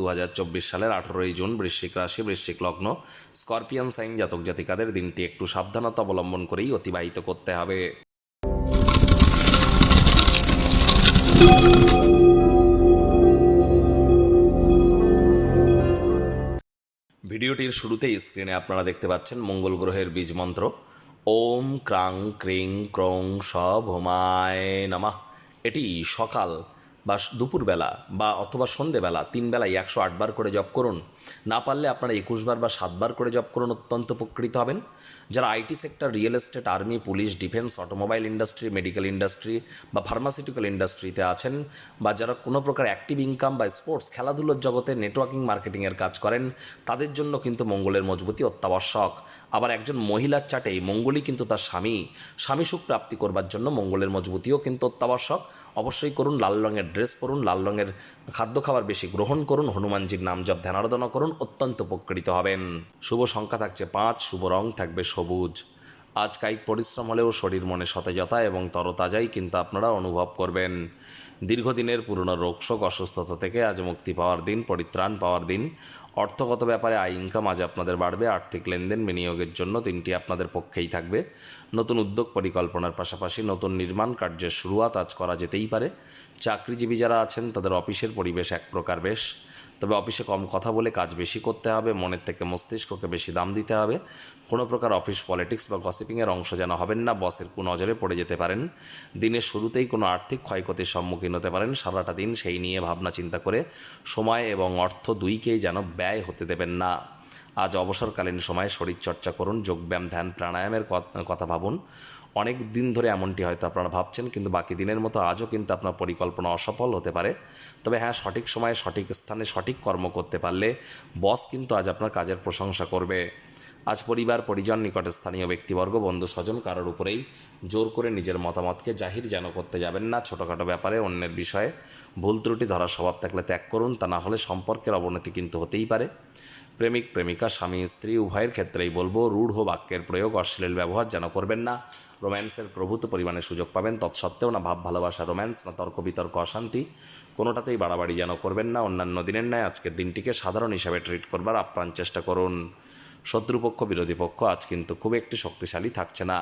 দু হাজার চব্বিশ সালের আঠেরোই জুন বৃশ্চিক রাশি, বৃশ্চিক লগ্ন, স্করপিয়ান সাইন জাতক জাতিকাদের দিনটি একটু সাবধানতা অবলম্বন করেই অতিবাহিত করতে হবে। ভিডিওটির শুরুতেই স্ক্রিনে আপনারা দেখতে পাচ্ছেন মঙ্গল গ্রহের বীজ মন্ত্র। ওম ক্রাং ক্রিং ক্রং স ভোমায় নমঃ। এটি সকাল বা দুপুরবেলা বা অথবা সন্ধেবেলা তিন বেলায় একশো আটবার করে জপ করুন। না পারলে আপনারা একুশবার বা সাতবার করে জপ করুন, অত্যন্ত উপকৃত হবেন। যারা IT sector, real estate, army, police, defence, automobile industry, medical industry বা ফার্মাসিউটিক্যাল ইন্ডাস্ট্রিতে আছেন বা যারা কোনো প্রকার অ্যাক্টিভ ইনকাম বা স্পোর্টস, খেলাধুলোর জগতে নেটওয়ার্কিং, মার্কেটিংয়ের কাজ করেন, তাদের জন্য কিন্তু মঙ্গলের মজবুতি অত্যাবশ্যক। আবার একজন মহিলার চাটে মঙ্গলই কিন্তু তার স্বামী। স্বামী সুখ প্রাপ্তি করবার জন্য মঙ্গলের মজবুতিও কিন্তু অত্যাবশ্যক। অবশ্যই করুন, লাল রঙের ড্রেস পরুন, লাল রঙের খাদ্য খাবার বেশি গ্রহণ করুন, হনুমানজির নাম জপ ধ্যানারাধনা করুন, অত্যন্ত উপকৃত হবেন। শুভ সংখ্যা থাকছে পাঁচ, শুভ রং থাকবে সবুজ। আজ কায়িক পরিশ্রম হলেও শরীর মনে সতেজতা এবং তরতাজাই কিন্তু আপনারা অনুভব করবেন। দীর্ঘদিনের পুরনো রোগশোক অসুস্থতা থেকে আজ মুক্তি পাওয়ার দিন, পরিত্রাণ পাওয়ার দিন। অর্থগত ব্যাপারে আয় ইনকাম আজ আপনাদের বাড়বে। আর্থিক লেনদেন বিনিয়োগের জন্য তিনটি আপনাদের পক্ষেই থাকবে। নতুন উদ্যোগ পরিকল্পনার পাশাপাশি নতুন নির্মাণ কার্যের শুরুয়াত আজ করা যেতেই পারে। চাকরিজীবী যারা আছেন, তাদের অফিসের পরিবেশ এক প্রকার বেশ। তবে অফিসে কম কথা বলে কাজ বেশি করতে হবে, মনের থেকে মস্তিষ্ককে বেশি দাম দিতে হবে। কোনো প্রকার অফিস পলিটিক্স বা গসিপিংয়ের অংশ যেন হবেন না, বসের কুনজরে পড়ে যেতে পারেন। দিনের শুরুতেই কোনো আর্থিক ক্ষয়ক্ষতির সম্মুখীন হতে পারেন, সারাটা দিন সেই নিয়ে ভাবনা চিন্তা করে সময় এবং অর্থ দুইকেই যেন ব্যয় হতে দেবেন না। আজ অবসরকালীন সময়ে শরীরচর্চা করুন, যোগব্যায়াম, ধ্যান, প্রাণায়ামের কথা ভাবুন। অনেক দিন ধরে এমনটি হয়তো আপনারা ভাবছেন, কিন্তু বাকি দিনের মতো আজও কিন্তু আপনার পরিকল্পনা অসফল হতে পারে। তবে হ্যাঁ সঠিক সময়ে, সঠিক স্থানে, সঠিক কর্ম করতে পারলে বস কিন্তু আজ আপনার কাজের প্রশংসা করবে। আজ পরিবার, পরিজন, নিকটে স্থানীয় ব্যক্তিবর্গ, বন্ধু স্বজন কারোর উপরেই জোর করে নিজের মতামতকে জাহির যেন করতে যাবেন না। ছোটোখাটো ব্যাপারে, অন্যের বিষয়ে ভুল ত্রুটি ধরার স্বভাব থাকলে ত্যাগ করুন। তা না হলে সম্পর্কের অবনতি কিন্তু হতেই পারে। প্রেমিক, প্রেমিকা, স্বামী, স্ত্রী, উভয়ের ক্ষেত্রেই বলব, রূঢ় বাক্যের প্রয়োগ, অশ্লীল ব্যবহার যেন করবেন না। রোম্যান্সের প্রভূত পরিমাণে সুযোগ পাবেন, তৎসত্ত্বেও না ভাব, ভালোবাসা, রোম্যান্স, না তর্ক, বিতর্ক, অশান্তি। কোনোটাতেই বাড়াবাড়ি যেন করবেন না, অন্যান্য দিনের ন্যায় আজকের দিনটিকে সাধারণ হিসাবে ট্রিট করবার আপ্রাণ চেষ্টা করুন। শত্রুপক্ষ, বিরোধী পক্ষ, আজ কিন্তু খুব একটি শক্তিশালী থাকছে না।